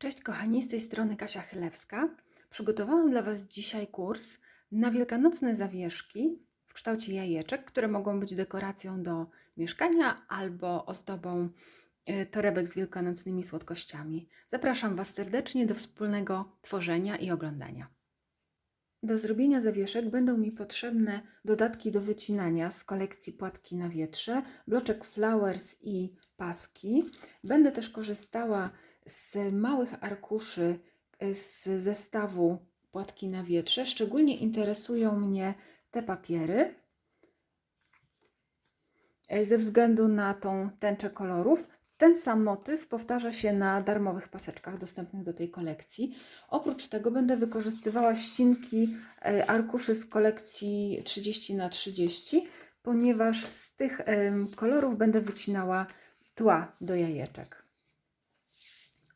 Cześć kochani, z tej strony Kasia Chylewska. Przygotowałam dla Was dzisiaj kurs na wielkanocne zawieszki w kształcie jajeczek, które mogą być dekoracją do mieszkania albo ozdobą y, torebek z wielkanocnymi słodkościami. Zapraszam Was serdecznie do wspólnego tworzenia i oglądania. Do zrobienia zawieszek będą mi potrzebne dodatki do wycinania z kolekcji płatki na wietrze, bloczek flowers i paski. Będę też korzystała z małych arkuszy y, z zestawu płatki na wietrze. Szczególnie interesują mnie te papiery y, ze względu na tą tęczę kolorów. Ten sam motyw powtarza się na darmowych paseczkach dostępnych do tej kolekcji. Oprócz tego będę wykorzystywała ścinki y, arkuszy z kolekcji 30 na 30 ponieważ z tych kolorów będę wycinała tła do jajeczek.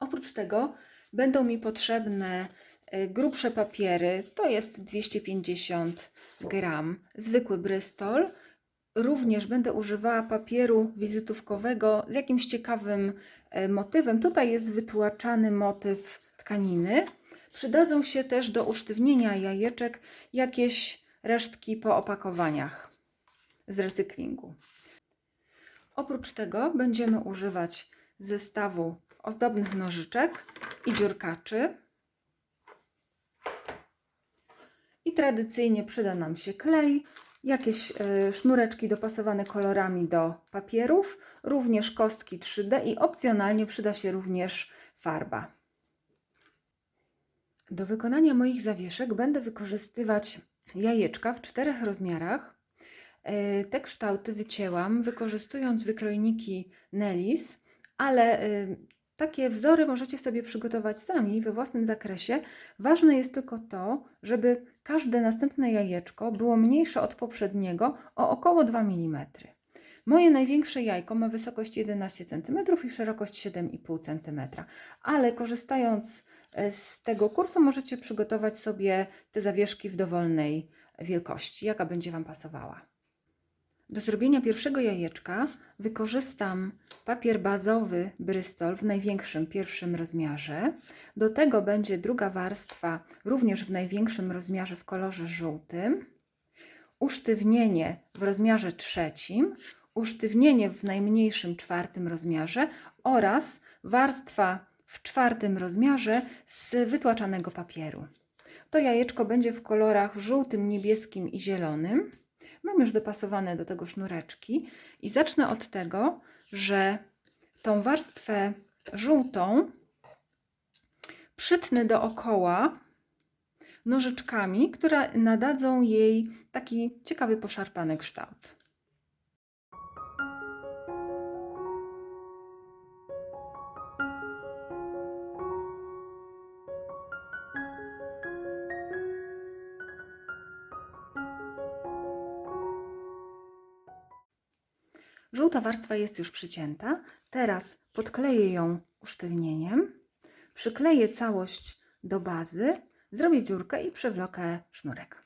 Oprócz tego będą mi potrzebne y, grubsze papiery, to jest 250 gram, zwykły Bristol. Również będę używała papieru wizytówkowego z jakimś ciekawym y, motywem. Tutaj jest wytłaczany motyw tkaniny. Przydadzą się też do usztywnienia jajeczek jakieś resztki po opakowaniach z recyklingu. Oprócz tego będziemy używać zestawu ozdobnych nożyczek i dziurkaczy. I tradycyjnie przyda nam się klej, jakieś y, sznureczki dopasowane kolorami do papierów, również kostki 3D i opcjonalnie przyda się również farba. Do wykonania moich zawieszek będę wykorzystywać jajeczka w czterech rozmiarach. Y, Te kształty wycięłam wykorzystując wykrojniki Nellis, ale y, takie wzory możecie sobie przygotować sami we własnym zakresie. Ważne jest tylko to, żeby każde następne jajeczko było mniejsze od poprzedniego o około 2 mm. Moje największe jajko ma wysokość 11 cm i szerokość 7,5 cm, ale korzystając e, z tego kursu możecie przygotować sobie te zawieszki w dowolnej wielkości, jaka będzie Wam pasowała. Do zrobienia pierwszego jajeczka wykorzystam papier bazowy Bristol w największym pierwszym rozmiarze. Do tego będzie druga warstwa również w największym rozmiarze w kolorze żółtym. Usztywnienie w rozmiarze trzecim, usztywnienie w najmniejszym czwartym rozmiarze oraz warstwa w czwartym rozmiarze z wytłaczanego papieru. To jajeczko będzie w kolorach żółtym, niebieskim i zielonym. Mam już dopasowane do tego sznureczki i zacznę od tego, że tą warstwę żółtą przytnę dookoła nożyczkami, które nadadzą jej taki ciekawy, poszarpany kształt. Żółta warstwa jest już przycięta. Teraz podkleję ją usztywnieniem, przykleję całość do bazy, zrobię dziurkę i przewlokę sznurek.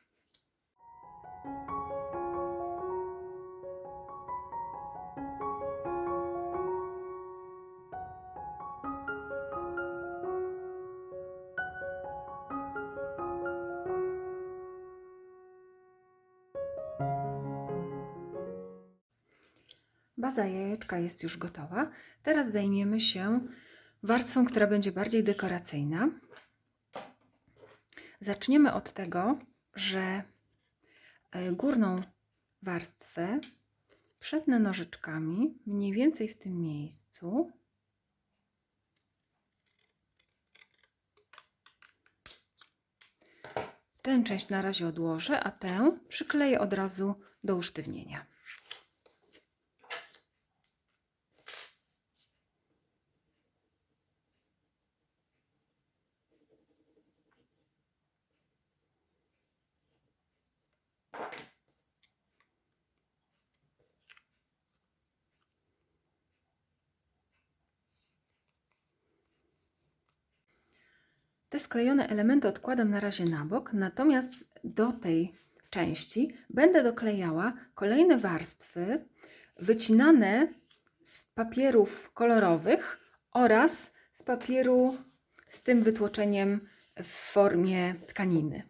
Baza jajeczka jest już gotowa. Teraz zajmiemy się warstwą, która będzie bardziej dekoracyjna. Zaczniemy od tego, że e, górną warstwę przetnę nożyczkami mniej więcej w tym miejscu. Tę część na razie odłożę, a tę przykleję od razu do usztywnienia. Te sklejone elementy odkładam na razie na bok, natomiast do tej części będę doklejała kolejne warstwy wycinane z papierów kolorowych oraz z papieru z tym wytłoczeniem w formie tkaniny.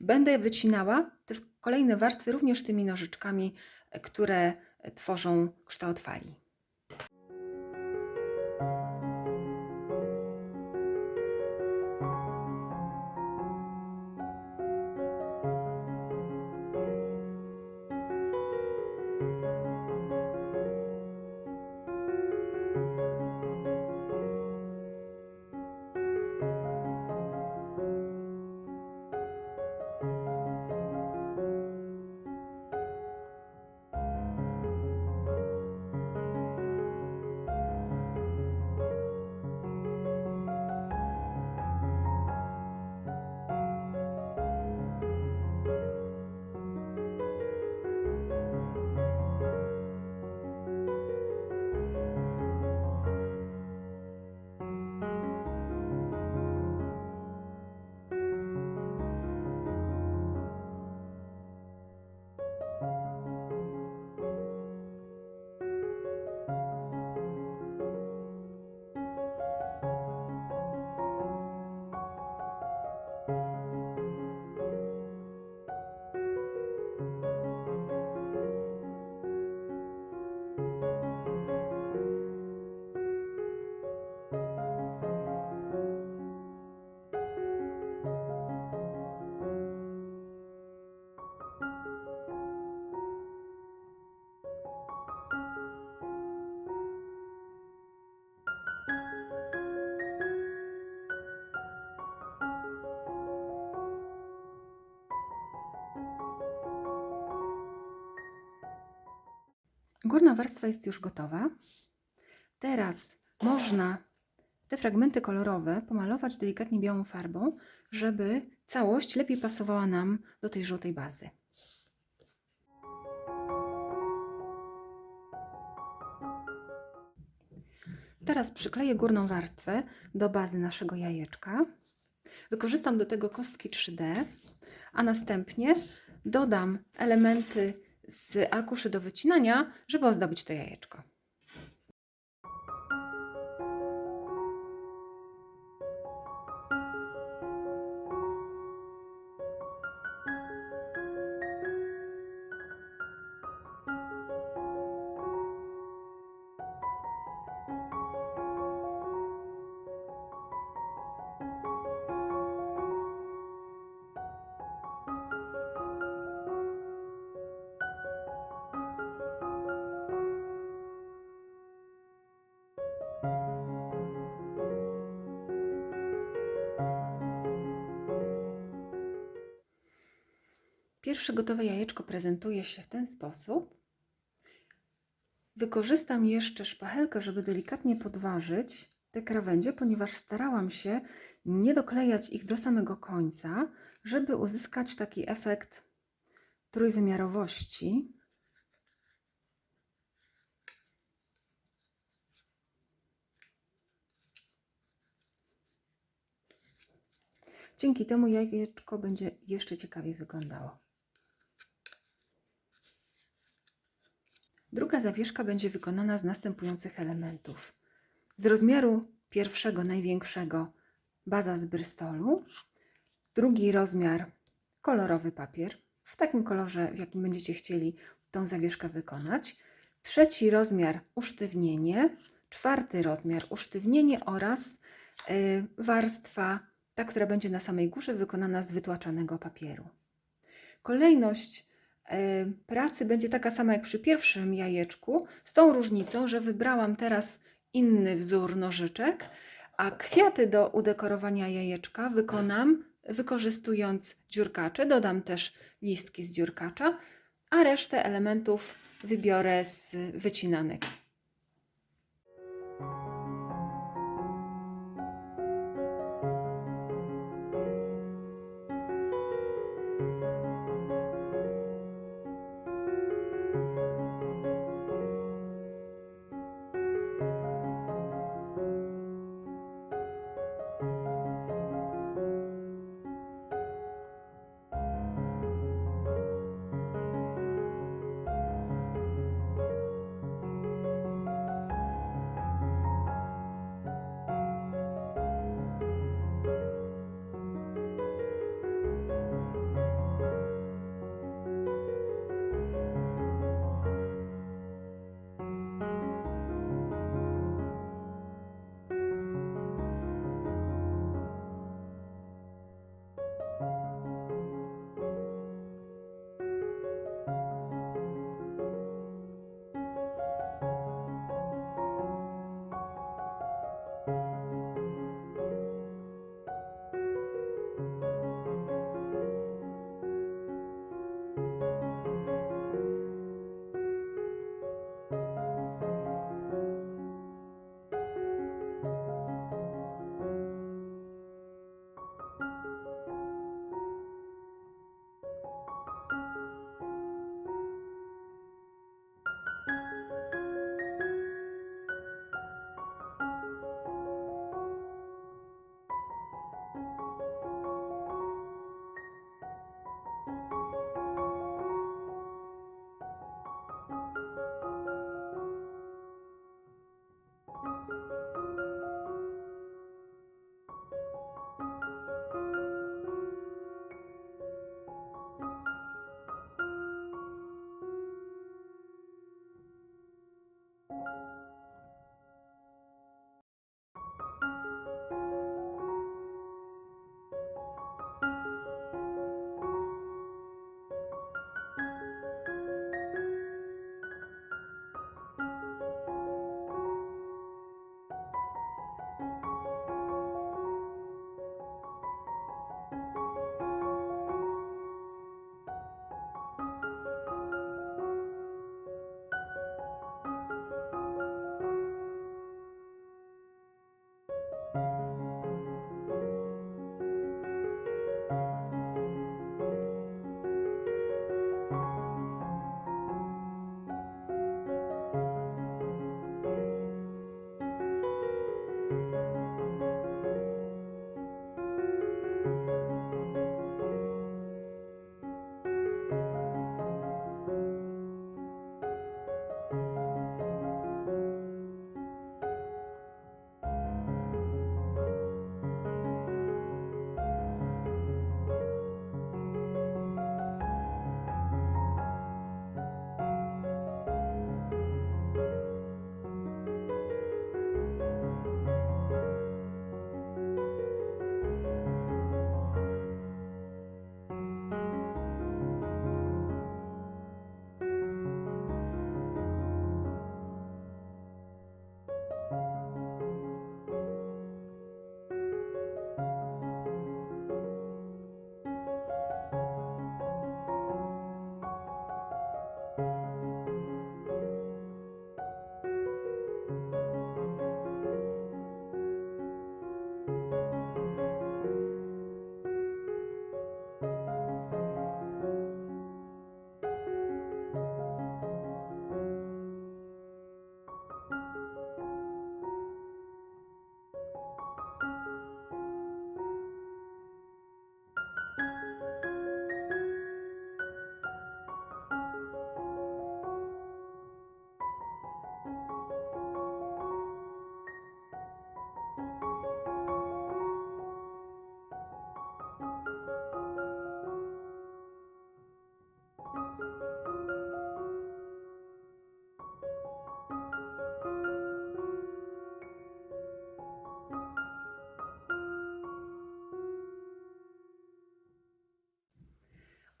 Będę wycinała te kolejne warstwy również tymi nożyczkami, które tworzą kształt fali. Górna warstwa jest już gotowa. Teraz można te fragmenty kolorowe pomalować delikatnie białą farbą, żeby całość lepiej pasowała nam do tej żółtej bazy. Teraz przykleję górną warstwę do bazy naszego jajeczka. Wykorzystam do tego kostki 3D, a następnie dodam elementy z arkuszy do wycinania, żeby ozdobić to jajeczko. Pierwsze gotowe jajeczko prezentuje się w ten sposób. Wykorzystam jeszcze szpachelkę, żeby delikatnie podważyć te krawędzie, ponieważ starałam się nie doklejać ich do samego końca, żeby uzyskać taki efekt trójwymiarowości. Dzięki temu jajeczko będzie jeszcze ciekawiej wyglądało. Druga zawieszka będzie wykonana z następujących elementów. Z rozmiaru pierwszego, największego, baza z Bristolu. Drugi rozmiar, kolorowy papier, w takim kolorze, w jakim będziecie chcieli tą zawieszkę wykonać. Trzeci rozmiar, usztywnienie. Czwarty rozmiar, usztywnienie oraz y, warstwa, ta, która będzie na samej górze, wykonana z wytłaczanego papieru. Kolejność pracy będzie taka sama jak przy pierwszym jajeczku, z tą różnicą, że wybrałam teraz inny wzór nożyczek, a kwiaty do udekorowania jajeczka wykonam wykorzystując dziurkacze. Dodam też listki z dziurkacza, a resztę elementów wybiorę z wycinanek.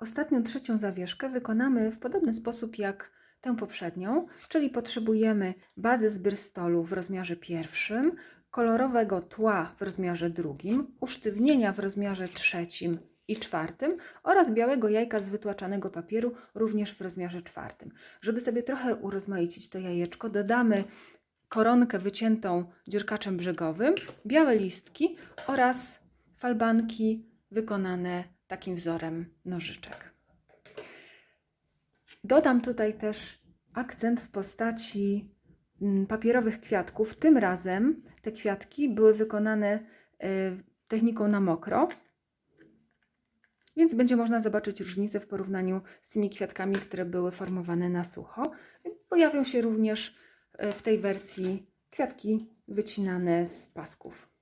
Ostatnią, trzecią zawieszkę wykonamy w podobny sposób jak tę poprzednią, czyli potrzebujemy bazy z brystolu w rozmiarze pierwszym, kolorowego tła w rozmiarze drugim, usztywnienia w rozmiarze trzecim i czwartym oraz białego jajka z wytłaczanego papieru również w rozmiarze czwartym. Żeby sobie trochę urozmaicić to jajeczko, dodamy koronkę wyciętą dziurkaczem brzegowym, białe listki oraz falbanki wykonane takim wzorem nożyczek. Dodam tutaj też akcent w postaci mm, papierowych kwiatków. Tym razem te kwiatki były wykonane y, techniką na mokro, więc będzie można zobaczyć różnicę w porównaniu z tymi kwiatkami, które były formowane na sucho. Pojawią się również y, w tej wersji kwiatki wycinane z pasków.